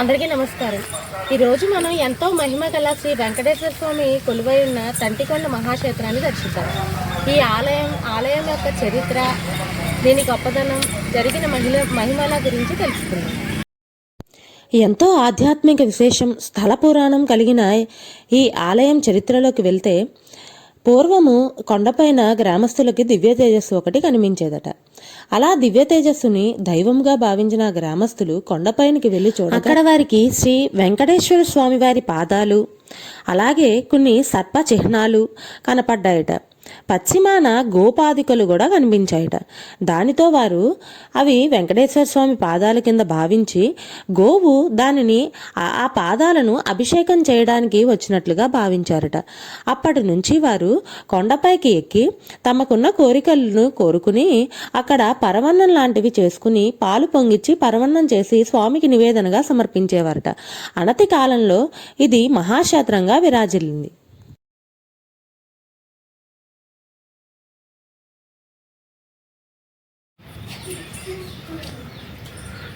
అందరికీ నమస్కారం. ఈరోజు మనం ఎంతో మహిమ గల శ్రీ వెంకటేశ్వర స్వామి కొలువై ఉన్న తంటికొండ మహాక్షేత్రాన్ని దర్శిద్దాం. ఈ ఆలయం ఆలయం యొక్క చరిత్ర దీని గొప్పదనం జరిగిన మహిళ మహిమల గురించి తెలుసుకుందాం. ఎంతో ఆధ్యాత్మిక విశేషం స్థల పురాణం కలిగిన ఈ ఆలయం చరిత్రలోకి వెళ్తే పూర్వము కొండపైన గ్రామస్తులకి దివ్య తేజస్సు ఒకటి కనిపించేదట. అలా దివ్య తేజస్సుని దైవంగా భావించిన గ్రామస్తులు కొండపైనకి వెళ్ళి చూడ అక్కడ వారికి శ్రీ వెంకటేశ్వర స్వామి వారి పాదాలు అలాగే కొన్ని సర్ప చిహ్నాలు కనపడ్డాయట. పశ్చిమాన గోపాదికలు కూడా కనిపించాయట. దానితో వారు అవి వెంకటేశ్వర స్వామి పాదాల కింద భావించి గోవు దానిని ఆ పాదాలను అభిషేకం చేయడానికి వచ్చినట్లుగా భావించారట. అప్పటి నుంచి వారు కొండపైకి ఎక్కి తమకున్న కోరికలను కోరుకుని అక్కడ పరవన్నం లాంటివి చేసుకుని పాలు పొంగిచ్చి పరవన్నం చేసి స్వామికి నివేదనగా సమర్పించేవారట. అనతి కాలంలో ఇది నక్షత్రంగా విరాజిల్లింది.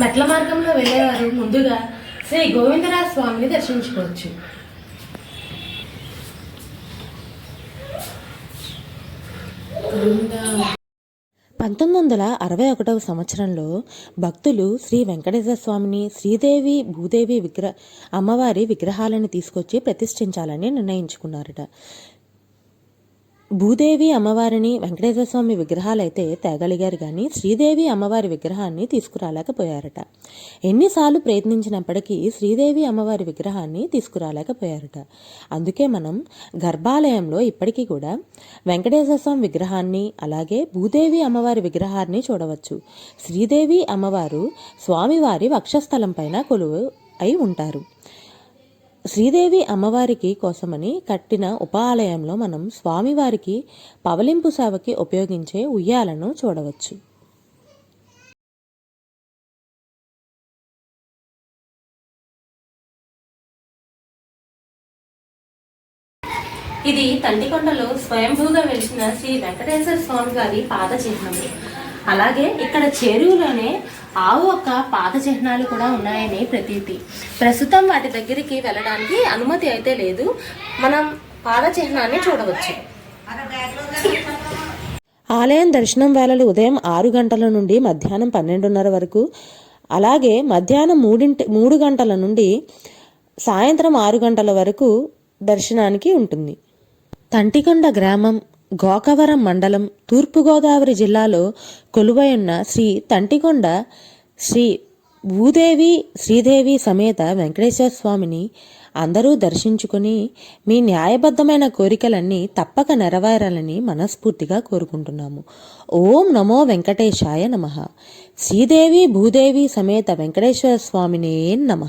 మెట్ల మార్గంలో వెళ్ళేవారు ముందుగా శ్రీ గోవిందరాజ స్వామిని దర్శించుకోవచ్చు. పంతొమ్మిది వందల అరవై ఒకటవ సంవత్సరంలో భక్తులు శ్రీ వెంకటేశ్వర స్వామిని శ్రీదేవి భూదేవి విగ్రహ అమ్మవారి విగ్రహాలను తీసుకొచ్చి ప్రతిష్ఠించాలని నిర్ణయించుకున్నారట. భూదేవి అమ్మవారిని వెంకటేశ్వర స్వామి విగ్రహాలైతే తేగలిగారు కానీ శ్రీదేవి అమ్మవారి విగ్రహాన్ని తీసుకురాలేకపోయారట. ఎన్నిసార్లు ప్రయత్నించినప్పటికీ శ్రీదేవి అమ్మవారి విగ్రహాన్ని తీసుకురాలేకపోయారట. అందుకే మనం గర్భాలయంలో ఇప్పటికీ కూడా వెంకటేశ్వర స్వామి విగ్రహాన్ని అలాగే భూదేవి అమ్మవారి విగ్రహాన్ని చూడవచ్చు. శ్రీదేవి అమ్మవారు స్వామివారి వక్షస్థలం పైన కొలువు అయి ఉంటారు. శ్రీదేవి అమ్మవారికి కోసమని కట్టిన ఉపాలయంలో మనం స్వామివారికి పవలింపు సేవకి ఉపయోగించే ఉయ్యాలను చూడవచ్చు. ఇది తండికొండలో స్వయంభూగా వెలిసిన శ్రీ వెంకటేశ్వర స్వామి గారి పాద చిహ్నము అలాగే ఇక్కడ చెరువులోనే ఆవు యొక్క పాత చిహ్నాలు కూడా ఉన్నాయని ప్రతీతి. ప్రస్తుతం వాటి దగ్గరికి వెళ్ళడానికి అనుమతి అయితే లేదు. మనం పాద చిహ్నాన్ని చూడవచ్చు. ఆలయం దర్శనం వేళలు ఉదయం ఆరు గంటల నుండి మధ్యాహ్నం పన్నెండున్నర వరకు. అలాగే మధ్యాహ్నం మూడింటి మూడు గంటల నుండి సాయంత్రం ఆరు గంటల వరకు దర్శనానికి ఉంటుంది. తంటికొండ గ్రామం గోకవరం మండలం తూర్పుగోదావరి జిల్లాలో కొలువైన్న శ్రీ తంటికొండ శ్రీ భూదేవి శ్రీదేవి సమేత వెంకటేశ్వర స్వామిని అందరూ దర్శించుకుని మీ న్యాయబద్ధమైన కోరికలన్నీ తప్పక నెరవేరాలని మనస్ఫూర్తిగా కోరుకుంటున్నాము. ఓం నమో వెంకటేశాయ నమ. శ్రీదేవి భూదేవి సమేత వెంకటేశ్వర స్వామినే నమ.